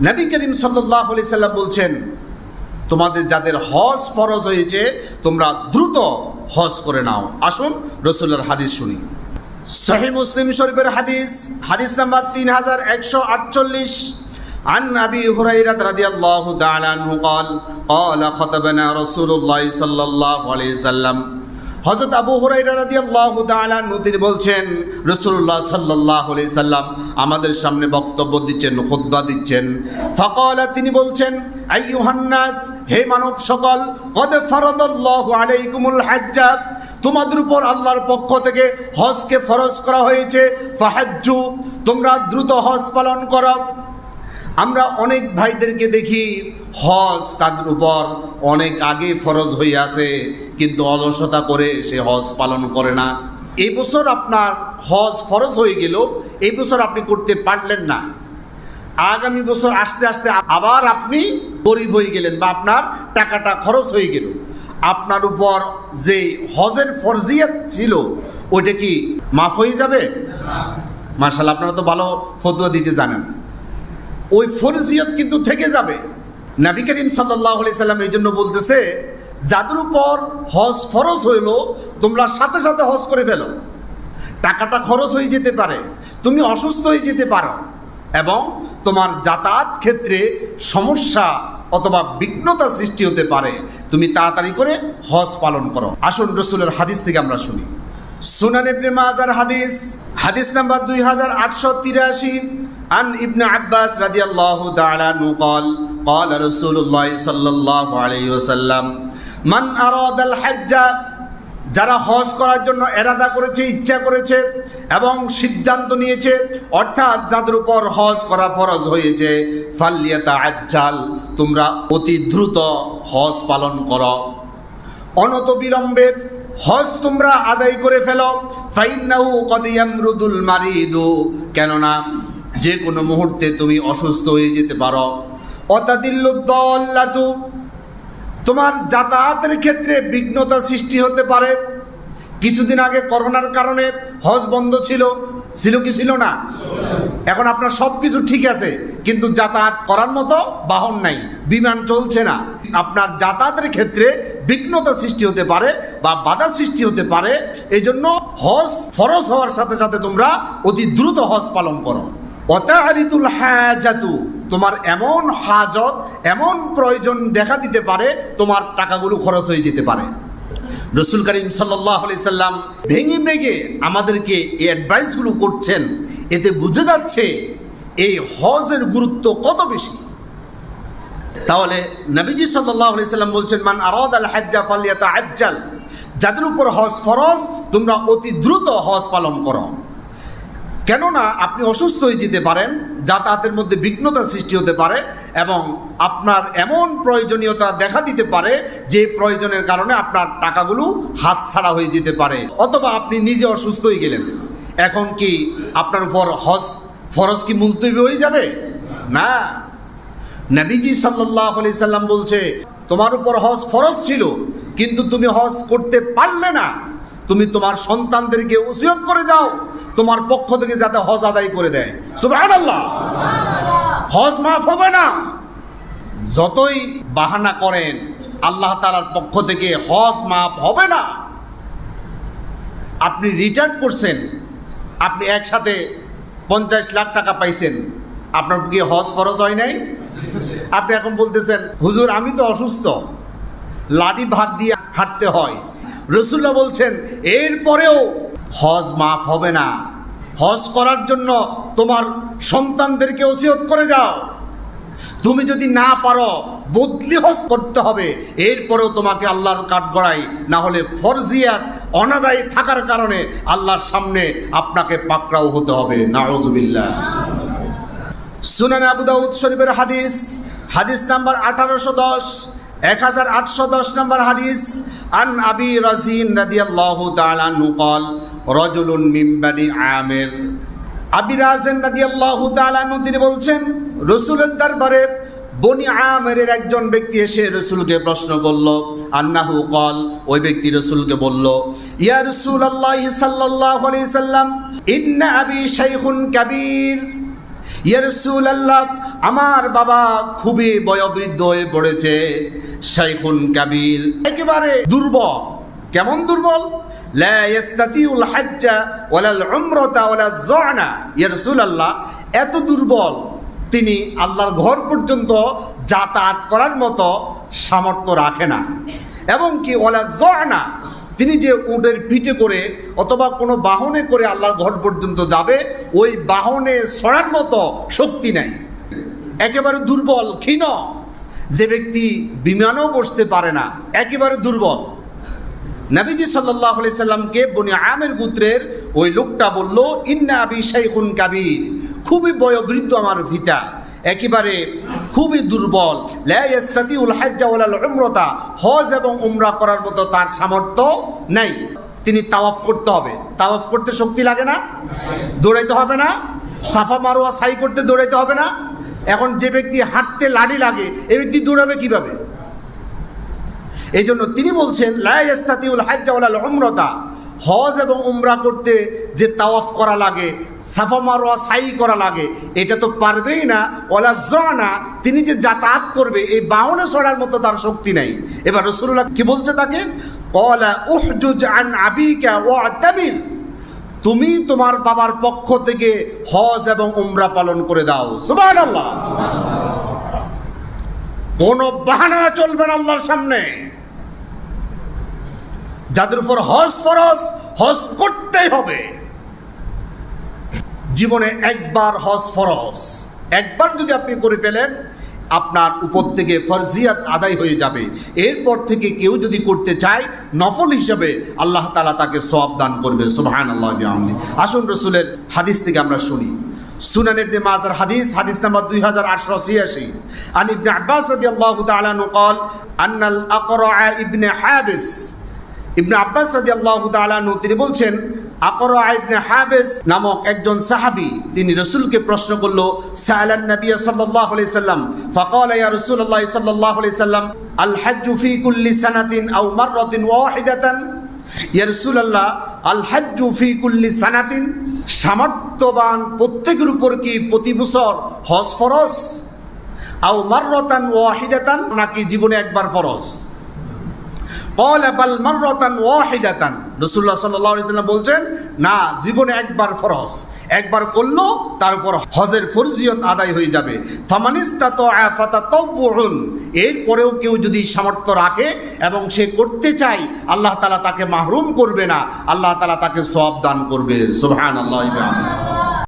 নবী করিম সাল্লাহ আলি সাল্লাম বলছেন তোমাদের যাদের হজ ফরজ হয়েছে তোমরা দ্রুত হজ করে নাও আসুন রসুলের হাদিস শুনি সহি মুসলিম শরীফের হাদিস হাদিস নাম্বার তিন হাজার একশো আটচল্লিশ عن أبي هريرة رضي الله تعالى عنه قال قال خطبنا رسول الله صلى الله عليه وسلم হজরত আবু হুরাইরা রাদিয়াল্লাহু তাআলা তিনি বলছেন, রাসূলুল্লাহ সাল্লাল্লাহু আলাইহি সাল্লাম আমাদের সামনে বক্তব্য দিচ্ছেন, খুতবা দিচ্ছেন। ফাকালা, তিনি বলছেন আইয়ুহান নাস হে মানব সকল, কদ ফারাদাল্লাহু আলাইকুমুল হাজ্জা, তোমাদের উপর আল্লাহর পক্ষ থেকে হজকে ফরজ করা হয়েছে, ফাহাজ্জু, তোমরা দ্রুত হজ পালন করো। আমরা অনেক ভাইদেরকে দেখি হজ তাদের উপর অনেক আগে ফরজ হয়ে আছে, কিন্তু অলসতা করে সে হজ পালন করে না। এই বছর আপনার হজ ফরজ হয়ে গেল, এই বছর আপনি করতে পারলেন না। আগামী বছর আসতে আসতে আবার আপনি গরিব হয়ে গেলেন বা আপনার টাকাটা খরচ হয়ে গেল। আপনার উপর যে হজের ফরজিয়াত ছিল, ওইটা কি মাফ হয়ে যাবে? মার্শাল আপনারা তো ভালো ফতুয়া দিতে জানেন। ওই ফরজিয়ত কিন্তু থেকে যাবে। নাবি করিম সাল্লাহ সাল্লাম এই জন্য বলতেছে যাদের উপর হজ ফরজ হইল, তোমরা সাথে সাথে হজ করে ফেলো। টাকাটা খরচ হয়ে যেতে পারে, তুমি অসুস্থ হয়ে যেতে পারো এবং তোমার যাতায়াত ক্ষেত্রে সমস্যা অথবা বিঘ্নতা সৃষ্টি হতে পারে। তুমি তাড়াতাড়ি করে হজ পালন করো। আসুন রসুলের হাদিস থেকে আমরা শুনি। সুনান ইবনে মাজার হাদিস হাদিস নাম্বার দুই হাজার আটশো তিরাশি, আন ইবনে আব্বাস রাদিয়াল্লাহু দাঁড়া নুকাল قال قال رسول الله صلى الله عليه وسلم من أراد الحج যারা হজ করার জন্য এরাদা করেছে ইচ্ছা করেছে এবং সিদ্ধান্ত নিয়েছে অর্থাৎ যাদের উপর হজ করা ফরজ হয়েছে ফাল্লিয়াতা আজ্জাল তোমরা অতি দ্রুত হজ পালন করো অনত বিলম্বে হজ তোমরা আদায় করে ফেলো ফাইন্নাহু কদিয়ামরুদুল মারিদু কেননা যে কোনো মুহূর্তে তুমি অসুস্থ হয়ে যেতে পারো অতাদিল্লুদ্দল্লাতু তোমার যাতায়াতের ক্ষেত্রে বিঘ্নতা সৃষ্টি হতে পারে। কিছুদিন আগে করোনার কারণে হজ বন্ধ ছিল। ছিল কি ছিল না? এখন আপনার সব কিছু ঠিক আছে, কিন্তু যাতায়াত করার মতো বাহন নাই, বিমান চলছে না। আপনার যাতায়াতের ক্ষেত্রে বিঘ্নতা সৃষ্টি হতে পারে বা বাধা সৃষ্টি হতে পারে। এই জন্য হজ ফরজ হওয়ার সাথে সাথে তোমরা অতি দ্রুত হজ পালন করো। অতাহারিতুল হাজাতু তোমার এমন হাজত, এমন প্রয়োজন দেখা দিতে পারে, তোমার টাকাগুলো খরচ হয়ে যেতে পারে। রসুল করিম সাল্লাম ভেঙে ভেঙে আমাদেরকে এই অ্যাডভাইসগুলো করছেন। এতে বুঝে যাচ্ছে এই হজের গুরুত্ব কত বেশি। তাহলে নবীজি সাল্লাহ সাল্লাম বলছেন, মান আরদ আল হাজ্জা ফালিয়াতা আজ্জাল যাদের উপর হজ ফরজ, তোমরা অতি দ্রুত হজ পালন করো। কেননা আপনি অসুস্থ হয়ে যেতে পারেন, যাতায়াতের মধ্যে বিঘ্নতা সৃষ্টি হতে পারে এবং আপনার এমন প্রয়োজনীয়তা দেখা দিতে পারে যে প্রয়োজনের কারণে আপনার টাকাগুলো হাতছাড়া হয়ে যেতে পারে অথবা আপনি নিজে অসুস্থ হয়ে গেলেন। এখন কি আপনার উপর হজ ফরজ কি মুলতবি হয়ে যাবে? না। নবীজি সাল্লাহ আলি সাল্লাম বলছে, তোমার উপর হজ ফরজ ছিল, কিন্তু তুমি হজ করতে পারলে না। তুমি তোমার সন্তানদেরকে ওসিয়ত করে যাও, তোমার পক্ষ থেকে যাতে হজ আদায় করে দেয়। সুবাহ আল্লাহ হজ মাফ হবে না। যতই বাহানা করেন, আল্লাহ তালার পক্ষ থেকে হজ মাফ হবে না। আপনি রিটার্ন করছেন, আপনি একসাথে পঞ্চাশ লাখ টাকা পাইছেন, আপনার কি হজ খরচ হয় নাই? আপনি এখন বলতেছেন, হুজুর, আমি তো অসুস্থ। লাডি ভাত দিয়ে হাঁটতে হয়। রসুল্লাহ বলছেন, এরপরেও হজ মাফ হবে না। হজ করার জন্য তোমার সন্তানদেরকে ওসিয়ত করে যাও। তুমি যদি না পারো, বদলি হজ করতে হবে। এরপরেও তোমাকে আল্লাহর কাঠগড়াই না হলে ফরজিয়াত, অনাদায়ী থাকার কারণে আল্লাহর সামনে আপনাকে পাকড়াও হতে হবে। নাওজুবিল্লাহ সুনান আবু দাউদ শরীফের হাদিস হাদিস নাম্বার আঠারোশো দশ, এক হাজার আটশো দশ নম্বর হাদিস আন আবি রাজিন রাদিয়াল্লাহু তাআলা নুকাল রজুলুন মিম্বানি আমের আবি রাজেন রাদিয়াল্লাহু তাআলা তিনি বলছেন, রসুলের দরবারে বনি আমের একজন ব্যক্তি এসে রসুলকে প্রশ্ন করল। আন্নাহু কল ওই ব্যক্তি রসুলকে বলল, ইয়া রসুল আল্লাহ সাল্লাল্লাহু আলাইহি সাল্লাম, ইন্না আবি শাইখুন কাবীর। ইয়া রসুল আল্লাহ আমার বাবা খুবই বয়োবৃদ্ধ হয়ে পড়েছে। শাইখুন কাবির। একেবারে দুর্বল। কেমন দুর্বল? হাজ্জা এত দুর্বল। তিনি আল্লাহর ঘর পর্যন্ত যাতায়াত করার মতো সামর্থ্য রাখে না। এবং কি ওলা যনা, তিনি যে উটের পিঠে করে অথবা কোনো বাহনে করে আল্লাহর ঘর পর্যন্ত যাবে, ওই বাহনে সরার মতো শক্তি নাই। একেবারে দুর্বল, ক্ষীণ। যে ব্যক্তি বিমানও বসতে পারে না, একেবারে দুর্বল। নাবিজি সাল্লাহ সাল্লামকে বনি আমের গোত্রের ওই লোকটা বলল, ইন্না আবি শাইখুন কাবির, খুবই বয়োবৃদ্ধ আমার ভিতা একেবারে খুবই দুর্বল। লাস্তাতি উল হাজ্জা ওয়ালাল উমরতা, হজ এবং উমরা করার মতো তার সামর্থ্য নেই। তিনি তাওয়াফ করতে হবে। তাওয়াফ করতে শক্তি লাগে না? দৌড়াইতে হবে না? সাফা মারোয়া সাই করতে দৌড়াইতে হবে না? এখন যে ব্যক্তি হাঁটতে লাড়ি লাগে এ ব্যক্তি দৌড়াবে কীভাবে? এই জন্য তিনি বলছেন লাইস্তাতিউল হাজ্জাওয়াল উমরতা। হজ এবং উমরা করতে যে তাওয়াফ করা লাগে, সাফা মারোয়া সাই করা লাগে, এটা তো পারবেই না। ওলা জনা, তিনি যে যাতায়াত করবে, এই বাউনে সরার মতো তার শক্তি নাই। এবার রসুল্লাহ কি বলছে তাকে? কলা উহজুজ আন আবিকা ও আতামির তুমি তোমার বাবার পক্ষ থেকে হজ এবং উমরা পালন করে দাও। সুবহানাল্লাহ। কোনো বাহানা চলবে না আল্লাহর সামনে। যাদের উপর হজ ফরজ, হজ করতেই হবে। জীবনে একবার হজ ফরজ। একবার যদি আপনি করে ফেলেন আপনার উপর থেকে ফরজিয়াত আদায় হয়ে যাবে। এরপর থেকে কেউ যদি করতে চায়, নফল হিসাবে আল্লাহ তালা তাকে সব দান করবে। সুবাহান আল্লাহ আসুন রসুলের হাদিস থেকে আমরা শুনি। সুনান ইবনে মাজার হাদিস হাদিস নাম্বার দুই হাজার আটশো ছিয়াশি। আন ইবনে আব্বাস রদি আল্লাহ তালানু কল আন্নাল আকর ইবনে হাবিস। ইবনে আব্বাস রদি আল্লাহ তালানু তিনি বলছেন আকর আইবনে হাবেস নামক একজন সাহাবি, তিনি রসুলকে প্রশ্ন করল সাহালান নবী সাল্লাহ সাল্লাম? ফকল, ইয়া রসুল্লাহ সাল্লাহ সাল্লাম, আল হাজ্জু ফি কুল্লি সানাতিন আউ মাররাতিন ওয়াহিদাতান? ইয়া রসুল্লাহ আল হাজ্জু ফি কুল্লি সানাতিন, সামর্থ্যবান প্রত্যেকের উপর কি প্রতি বছর হজ ফরজ? আও মাররতান ওয়াহিদাতান নাকি জীবনে একবার ফরজ? কল বাল মাররতান ওয়াহিদাতান। রসুল্লাহ সাল্লাহ সাল্লাম বলছেন, না, জীবনে একবার ফরজ। একবার করল, তারপর হজের ফরজিয়ত আদায় হয়ে যাবে। ফামানিস্তা তো আফাতা তব্বুন এরপরেও কেউ যদি সামর্থ্য রাখে এবং সে করতে চায়, আল্লাহ তালা তাকে মাহরুম করবে না। আল্লাহ তালা তাকে সব দান করবে। সোহান আল্লাহ